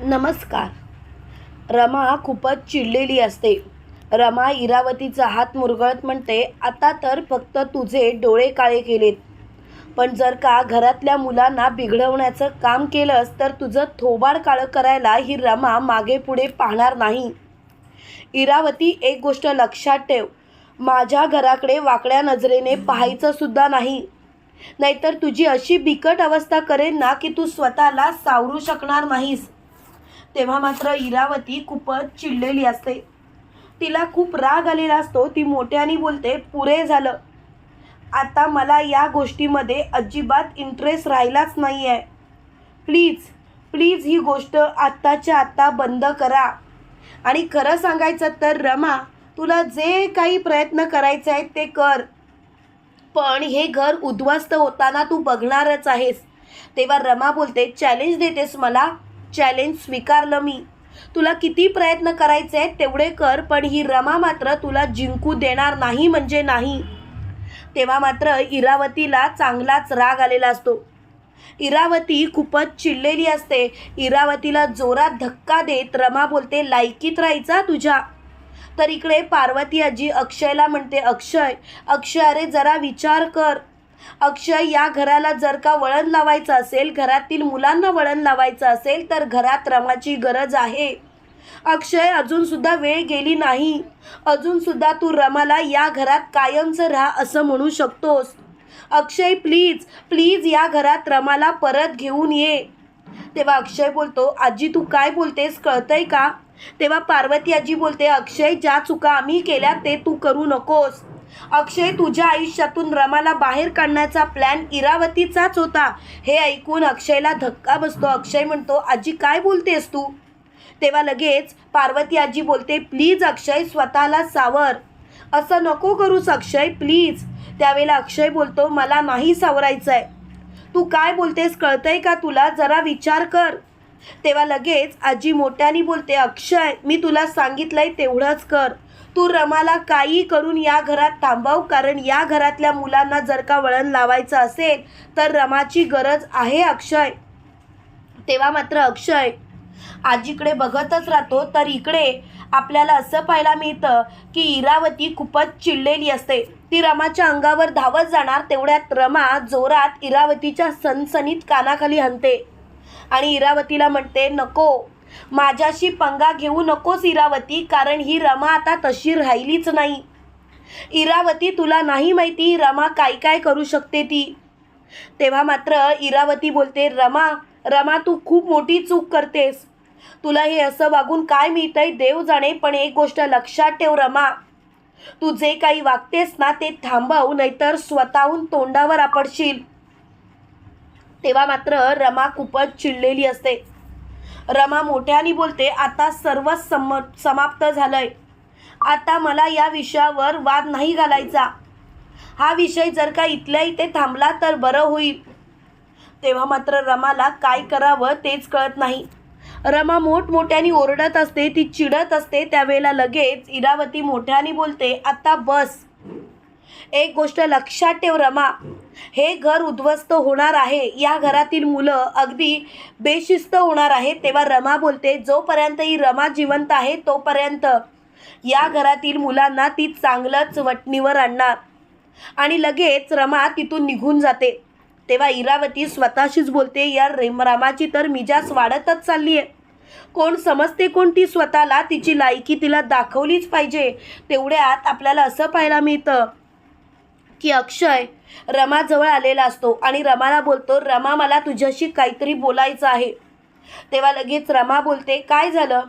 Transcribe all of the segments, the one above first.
नमस्कार. रमा खूपच चिडलेली असते. रमा इरावतीचा हात मुरगळत म्हणते आता तर फक्त तुझे डोळे काळे केलेत. पण जर का घरातल्या मुलांना बिघडवण्याचं काम केलंस तर तुझं थोबाड काळं करायला ही रमा मागे पुढे पाहणार नाही. इरावती एक गोष्ट लक्षात ठेव माझ्या घराकडे वाकड्या नजरेने पाहायचं सुद्धा नाही. नाहीतर तुझी अशी बिकट अवस्था करेन ना की तू स्वतःला सावरू शकणार नाहीस. तेव्हा मात्र इरावती खूपच चिडलेली असते. तिला खूप राग आलेला असतो ती मोठ्याने बोलते पुरे झालं. आता मला या गोष्टीमध्ये अजिबात इंटरेस्ट राहिलाच नाही आहे प्लीज प्लीज ही गोष्ट आत्ताच्या आत्ता बंद करा. आणि खरं सांगायचं तर रमा तुला जे काही प्रयत्न करायचे आहेत ते कर. पण हे घर उद्ध्वस्त होताना तू बघणारच आहेस. तेव्हा रमा बोलते चॅलेंज देतेस मला? चॅलेंज स्वीकारलं मी. तुला किती प्रयत्न करायचे आहेत तेवढे कर पण ही रमा मात्र तुला जिंकू देणार नाही म्हणजे नाही. तेव्हा मात्र इरावतीला चांगलाच राग आलेला असतो. इरावती खूपच चिडलेली असते. इरावतीला जोरात धक्का देत रमा बोलते लायकीत राहायचा तुझ्या. तर इकडे पार्वती आजी अक्षयला म्हणते अक्षय अक्षय अरे जरा विचार कर. अक्षय या घराला जर का वळण लावायचं असेल घरातील मुलांना वळण लावायचं असेल तर घरात रमाची गरज आहे. अक्षय अजूनसुद्धा वेळ गेली नाही. अजूनसुद्धा तू रमाला या घरात कायमचं राहा असं म्हणू शकतोस. अक्षय प्लीज प्लीज या घरात रमाला परत घेऊन ये. तेव्हा अक्षय बोलतो आजी तू काय बोलतेस कळतंय का? तेव्हा पार्वती आजी बोलते अक्षय ज्या चुका आम्ही केल्या ते तू करू नकोस. अक्षय तुझ्या आयुष्यातून रमाला बाहेर काढण्याचा प्लॅन इरावतीचाच होता. हे ऐकून अक्षयला धक्का बसतो. अक्षय म्हणतो आजी काय बोलतेस तू? तेव्हा लगेच पार्वती आजी बोलते प्लीज अक्षय स्वतःला सावर. असं नको करूस अक्षय प्लीज. त्यावेळेला अक्षय बोलतो मला नाही सावरायचं आहे तू काय बोलतेस कळतंय का तुला? जरा विचार कर. तेव्हा लगेच आजी मोठ्याने बोलते अक्षय मी तुला सांगितलंय तेवढंच कर. तू रमाला काही करून या घरात थांबव कारण या घरातल्या मुलांना जर का वळण लावायचं असेल तर रमाची गरज आहे अक्षय. तेव्हा मात्र अक्षय आजीकडे बघतच राहतो. तर इकडे आपल्याला असं पाहायला मिळतं की इरावती खूपच चिडलेली असते. ती रमाच्या अंगावर धावत जाणार तेवढ्यात रमा जोरात इरावतीच्या सनसनीत कानाखाली हनते आणि इरावतीला म्हणते नको माझ्याशी पंगा घेऊ नकोस इरावती कारण ही रमा आता तशी राहिलीच नाही. इरावती तुला नाही माहिती रमा काय काय करू शकते ती. तेव्हा मात्र इरावती बोलते रमा रमा तू खूप मोठी चूक करतेस. तुला हे असं वागून काय मिळतंय देव जाणे पण एक गोष्ट लक्षात ठेव रमा. तू जे काही वागतेस ना ते थांबव नाहीतर स्वतःहून तोंडावर आपडशील. तेव्हा मात्र रमा खूपच चिडलेली असते. रमा मोठ्याने बोलते आता सर्व सम समाप्त झालंय. आता मला या विषयावर वाद नाही घालायचा. हा विषय जर का इथल्या इथे थांबला तर बरं होईल. तेव्हा मात्र रमाला काय करावं तेच कळत नाही. रमा मोठमोठ्याने ओरडत असते ती चिडत असते. त्यावेळेला लगेच इरावती मोठ्याने बोलते आता बस. एक गोष्ट लक्षात ठेव रमा. हे घर उद्ध्वस्त होणार आहे. या घरातील मुलं अगदी बेशिस्त होणार आहे तेव्हा रमा बोलते जोपर्यंत ही रमा जिवंत आहे तोपर्यंत या घरातील मुलांना ती चांगलंच वटणीवर आणणार. आणि लगेच रमा तिथून निघून जाते. तेव्हा इरावती स्वतःशीच बोलते या रेम रामाची तर मिजास वाढतच चालली आहे कोण समजते कोण ती स्वतःला? तिची लायकी तिला दाखवलीच पाहिजे. तेवढ्यात आपल्याला असं पाहायला मिळतं की अक्षय रमाजवळ आलेला असतो आणि रमाला बोलतो रमा मला तुझ्याशी काहीतरी बोलायचं आहे. तेव्हा लगेच रमा बोलते काय झालं?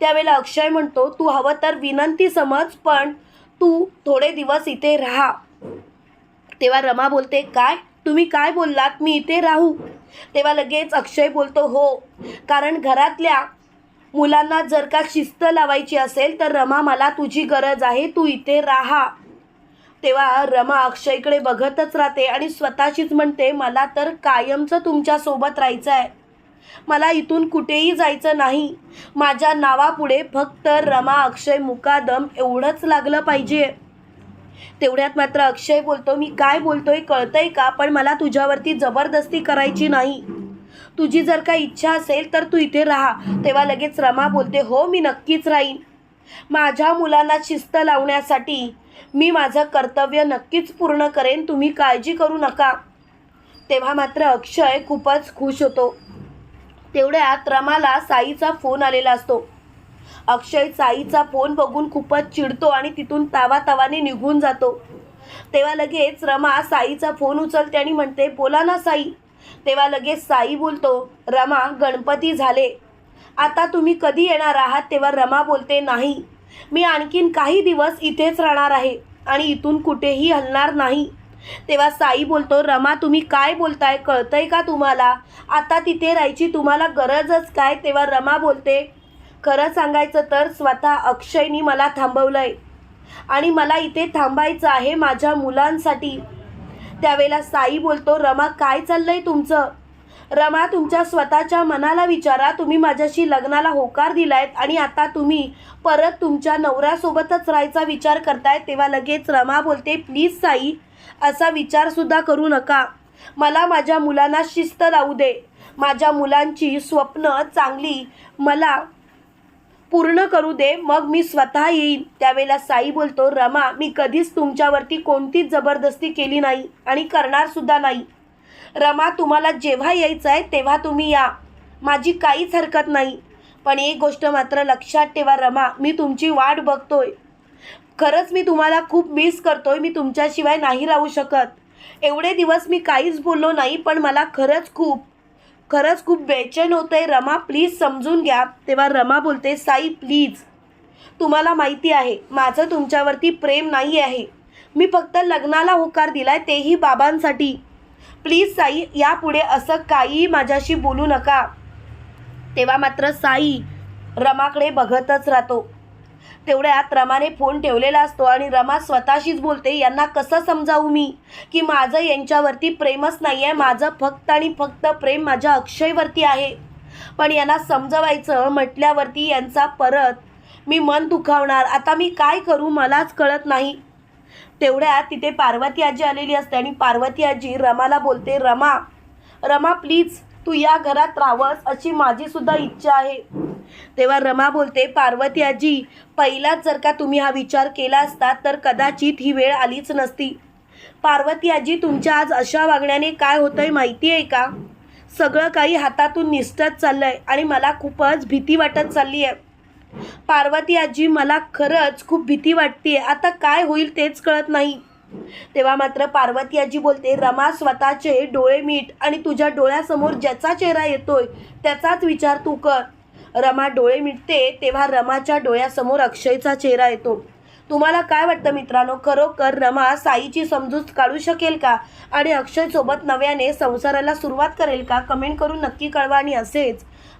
त्यावेळेला अक्षय म्हणतो तू हवं तर विनंती समज पण तू थोडे दिवस इथे राहा. तेव्हा रमा बोलते काय? तुम्ही काय बोललात? मी इथे राहू. तेव्हा लगेच अक्षय बोलतो हो कारण घरातल्या मुलांना जर का शिस्त लावायची असेल तर रमा मला तुझी गरज आहे तू इथे राहा. तेव्हा रमा अक्षयकडे बघतच राहते आणि स्वतःशीच म्हणते मला तर कायमचं तुमच्यासोबत राहायचं आहे मला इथून कुठेही जायचं नाही. माझ्या नावापुढे फक्त रमा अक्षय मुकादम एवढंच लागलं पाहिजे. तेवढ्यात मात्र अक्षय बोलतो मी काय बोलतोय कळतंय का? पण मला तुझ्यावरती जबरदस्ती करायची नाही. तुझी जर का इच्छा असेल तर तू इथे राहा. तेव्हा लगेच रमा बोलते हो मी नक्कीच राहीन. माझ्या मुलांना शिस्त लावण्यासाठी मी माझं कर्तव्य नक्कीच पूर्ण करेन तुम्ही काळजी करू नका. तेव्हा मात्र अक्षय खूपच खुश होतो. तेवढ्यात रमाला साईचा फोन आलेला असतो. अक्षय साईचा फोन बघून खूपच चिडतो आणि तिथून तावा तावाने निघून जातो. तेव्हा लगेच रमा साईचा फोन उचलते आणि म्हणते बोला ना साई. तेव्हा लगेच साई बोलतो रमा गणपती झाले. आता तुम्ही कधी येणार आहात? तेव्हा रमा बोलते नाही. मी आणखीन काही दिवस इथेच राहणार आहे आणि इथून कुठेही हलणार नाही. तेव्हा साई बोलतो रमा तुम्ही काय बोलताय? कळतंय का तुम्हाला? आता तिथे राहायची तुम्हाला गरजच काय? तेव्हा रमा बोलते खरं सांगायचं तर स्वतः अक्षयनी मला थांबवलंय आणि मला इथे थांबायचं आहे माझ्या मुलांसाठी. त्यावेळेला साई बोलतो रमा काय चाललंय तुमचं? रमा तुमच्या स्वतःच्या मनाला विचारा. तुम्ही माझ्याशी लग्नाला होकार दिलायत आणि आता तुम्ही परत तुमच्या नवऱ्यासोबतच राहायचा विचार करताय तेव्हा लगेच रमा बोलते प्लीज साई असा विचारसुद्धा करू नका. मला माझ्या मुलांना शिस्त लावू दे. माझ्या मुलांची स्वप्न चांगली मला पूर्ण करू दे. मग मी स्वतः येईन. त्यावेळेला साई बोलतो रमा मी कधीच तुमच्यावरती कोणतीच जबरदस्ती केली नाही आणि करणार सुद्धा नाही. रमा तुम्हाला जेव्हा यायचं आहे तेव्हा तुम्ही या. माझी काहीच हरकत नाही. पण एक गोष्ट मात्र लक्षात ठेवा रमा मी तुमची वाट बघतोय. खरंच मी तुम्हाला खूप मिस करतोय मी तुमच्याशिवाय नाही राहू शकत. एवढे दिवस मी काहीच बोललो नाही पण मला खरंच खूप खरंच खूप बेचैन होतंय. रमा प्लीज समजून घ्या. तेव्हा रमा बोलते साई प्लीज तुम्हाला माहिती आहे माझं तुमच्यावरती प्रेम नाही आहे. मी फक्त लग्नाला होकार दिलाय तेही बाबांसाठी. प्लीज साई यापुढे असं काही माझ्याशी बोलू नका. तेव्हा मात्र साई रमाकडे बघतच राहतो. तेवढ्यात रमाने फोन ठेवलेला असतो आणि रमा स्वतःशीच बोलते यांना कसं समजावू मी? की माझं यांच्यावरती प्रेमच नाही आहे माझं फक्त आणि फक्त प्रेम माझ्या अक्षयवरती आहे. पण यांना समजवायचं म्हटल्यावरती यांचा परत मी मन दुखावणार आता मी काय करू मलाच कळत नाही. तेवढ्यात तिथे पार्वती आजी आलेली असते आणि पार्वती आजी रमाला बोलते रमा रमा प्लीज तू या घरात राहावंस अशी माझी सुद्धा इच्छा आहे. तेव्हा रमा बोलते पार्वती आजी पहिलाच जर का तुम्ही हा विचार केला असता तर कदाचित ही वेळ आलीच नसती. पार्वती आजी तुमच्या आज अशा वागण्याने काय होतंय माहिती आहे का? सगळं काही हातातून निसटत चाललंय आणि मला खूपच भीती वाटत चालली आहे पार्वती आजी मला खरंच खूप भीती वाटते. आता काय होईल तेच कळत नाही. तेव्हा मात्र पार्वती आजी बोलते रमा स्वतःचे डोळे मीट आणि तुझ्या डोळ्यासमोर ज्याचा चेहरा येतोय त्याचाच विचार तू कर. रमा डोळे मिटते तेव्हा रमाच्या डोळ्यासमोर अक्षयचा चेहरा येतो. तुम्हाला काय वाटतं मित्रांनो? खरोखर रमा साईची समजूत काढू शकेल का? आणि अक्षयसोबत नव्याने संसाराला सुरुवात करेल का? कमेंट करून नक्की कळवा आणि असेच.